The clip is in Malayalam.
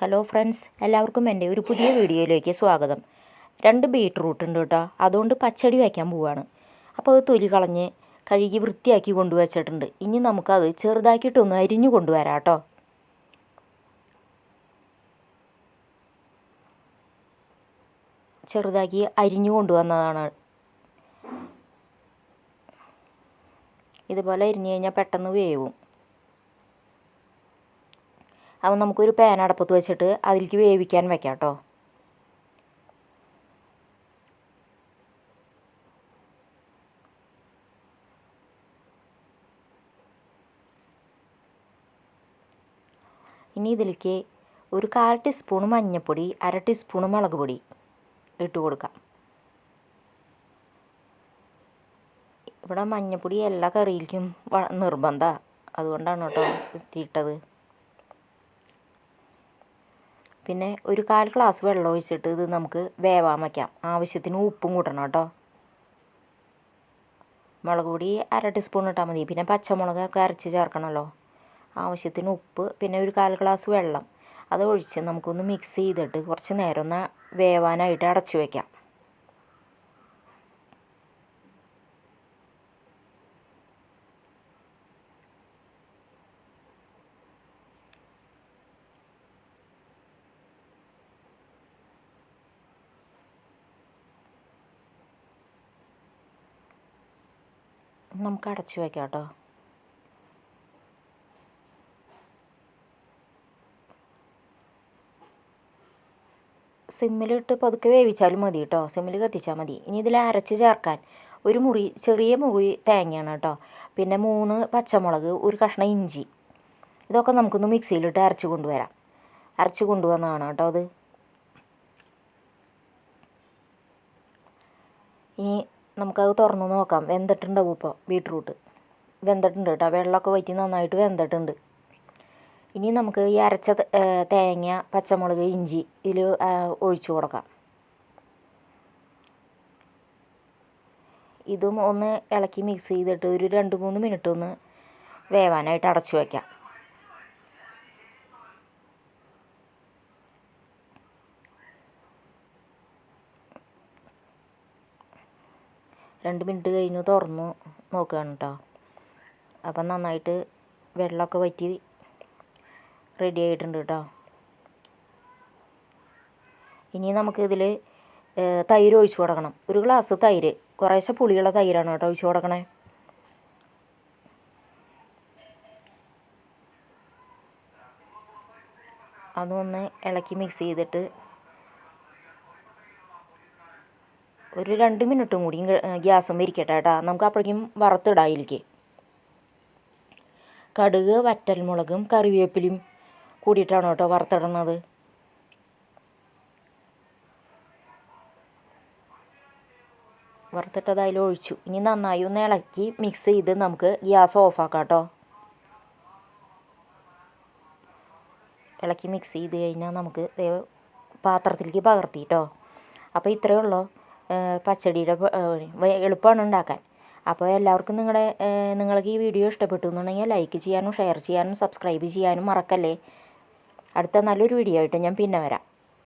ഹലോ ഫ്രണ്ട്സ് എല്ലാവർക്കും എന്റെ ഒരു പുതിയ വീഡിയോയിലേക്ക് സ്വാഗതം. രണ്ട് ബീട്രൂട്ട് ഉണ്ട് കേട്ടോ. അതുകൊണ്ട് പച്ചടി വയ്ക്കാൻ പോവാണ്. അപ്പോൾ അത് തൊലി കളഞ്ഞ് കഴുകി വൃത്തിയാക്കി കൊണ്ടുവച്ചിട്ടുണ്ട്. ഇനി നമുക്കത് ചെറുതാക്കിയിട്ടൊന്ന് അരിഞ്ഞു കൊണ്ടുവരാം കേട്ടോ. ചെറുതാക്കി അരിഞ്ഞു കൊണ്ടുവന്നതാണ്. ഇതുപോലെ അരിഞ്ഞു കഴിഞ്ഞാൽ പെട്ടെന്ന് വേവും. അപ്പോൾ നമുക്കൊരു പാൻ അടപ്പത്ത് വെച്ചിട്ട് അതിലേക്ക് വേവിക്കാൻ വെക്കാം കേട്ടോ. ഇനി ഇതിലേക്ക് ഒരു കാൽ ടീസ്പൂൺ മഞ്ഞൾപ്പൊടി അര ടീസ്പൂൺ മുളക് പൊടി ഇട്ട് കൊടുക്കാം. ഇവിടെ മഞ്ഞൾപ്പൊടി എല്ലാ കറിയിലേക്കും നിർബന്ധമാണ് അതുകൊണ്ടാണ് കേട്ടോ ഇട്ടിട്ടത്. പിന്നെ ഒരു കാൽ ഗ്ലാസ് വെള്ളം ഒഴിച്ചിട്ട് ഇത് നമുക്ക് വേവാൻ വയ്ക്കാം ആവശ്യത്തിന് ഉപ്പും കൂട്ടണം കേട്ടോ. മുളക് പൊടി അര ടീസ്പൂൺ ഇട്ടാൽ മതി. പിന്നെ പച്ചമുളകൊക്കെ അരച്ച് ചേർക്കണമല്ലോ. ആവശ്യത്തിന് ഉപ്പ് പിന്നെ ഒരു കാൽ ഗ്ലാസ് വെള്ളം. അത് ഒഴിച്ച് നമുക്കൊന്ന് മിക്സ് ചെയ്തിട്ട് കുറച്ച് നേരം ഒന്ന് വേവാനായിട്ട് അടച്ചു വയ്ക്കാം നമുക്ക് അടച്ചു വയ്ക്കാം കേട്ടോ സിമ്മിലിട്ട് പതുക്കെ വേവിച്ചാലും മതി കേട്ടോ സിമ്മിൽ കത്തിച്ചാൽ മതി. ഇനി ഇതിൽ അരച്ച് ചേർക്കാൻ ഒരു മുറി ചെറിയ മുറി തേങ്ങയാണ് കേട്ടോ പിന്നെ മൂന്ന് പച്ചമുളക് ഒരു കഷ്ണം ഇഞ്ചി. ഇതൊക്കെ നമുക്കൊന്ന് മിക്സിയിലിട്ട് അരച്ച് കൊണ്ടുവരാം. അരച്ച് കൊണ്ടുവന്നതാണ് കേട്ടോ അത്? ഇനി നമുക്കത് തുറന്ന് നോക്കാം. വെന്തിട്ടുണ്ടാവും ഇപ്പോൾ ബീട്രൂട്ട്. വെന്തിട്ടുണ്ട് കേട്ടോ. വെള്ളമൊക്കെ വറ്റി നന്നായിട്ട് വെന്തിട്ടുണ്ട്. ഇനി നമുക്ക് ഈ അരച്ച തേങ്ങ പച്ചമുളക് ഇഞ്ചി ഇതിൽ ഒഴിച്ചു കൊടുക്കാം. ഇതും ഒന്ന് ഇളക്കി മിക്സ് ചെയ്തിട്ട് ഒരു രണ്ട് മൂന്ന് മിനിറ്റ് ഒന്ന് വേവാനായിട്ട് അടച്ചു വയ്ക്കാം രണ്ട് മിനിറ്റ് കഴിഞ്ഞ് തുറന്നു നോക്കുകയാണ് കേട്ടോ അപ്പം നന്നായിട്ട് വെള്ളമൊക്കെ വറ്റി റെഡി ആയിട്ടുണ്ട് കേട്ടോ ഇനി നമുക്കിതിൽ തൈര് ഒഴിച്ചു കൊടുക്കണം. ഒരു ഗ്ലാസ് തൈര്. കുറേശ്ശെ പുളിയുള്ള തൈരാണ് കേട്ടോ ഒഴിച്ചു കൊടുക്കണേ. അതൊന്ന് ഇളക്കി മിക്സ് ചെയ്തിട്ട് ഒരു രണ്ട് മിനിറ്റും കൂടി ഗ്യാസും ഇരിക്കട്ടെ കേട്ടോ. നമുക്ക് അപ്പോഴേക്കും വറുത്തിടാം കടുക് കടുക് വറ്റൽമുളകും കറിവേപ്പിലയും കൂടിയിട്ടാണ് കേട്ടോ വറുത്തിടുന്നത്? വറുത്തിട്ടത് അതിൽ ഒഴിച്ചു ഇനി നന്നായി ഒന്ന് ഇളക്കി മിക്സ് ചെയ്ത് നമുക്ക് ഗ്യാസ് ഓഫാക്കാം കേട്ടോ. ഇളക്കി മിക്സ് ചെയ്ത് കഴിഞ്ഞാൽ നമുക്ക് പാത്രത്തിലേക്ക് പകർത്തി കേട്ടോ. അപ്പോൾ ഇത്രയേ ഉള്ളൂ. പച്ചടിയുടെ എളുപ്പമാണ് ഉണ്ടാക്കാൻ. അപ്പോൾ എല്ലാവർക്കും നിങ്ങളുടെ നിങ്ങൾക്ക് ഈ വീഡിയോ ഇഷ്ടപ്പെട്ടു എന്നുണ്ടെങ്കിൽ ലൈക്ക് ചെയ്യാനും ഷെയർ ചെയ്യാനും സബ്സ്ക്രൈബ് ചെയ്യാനും മറക്കല്ലേ? അടുത്ത നല്ലൊരു വീഡിയോ ആയിട്ട് ഞാൻ പിന്നെ വരാം.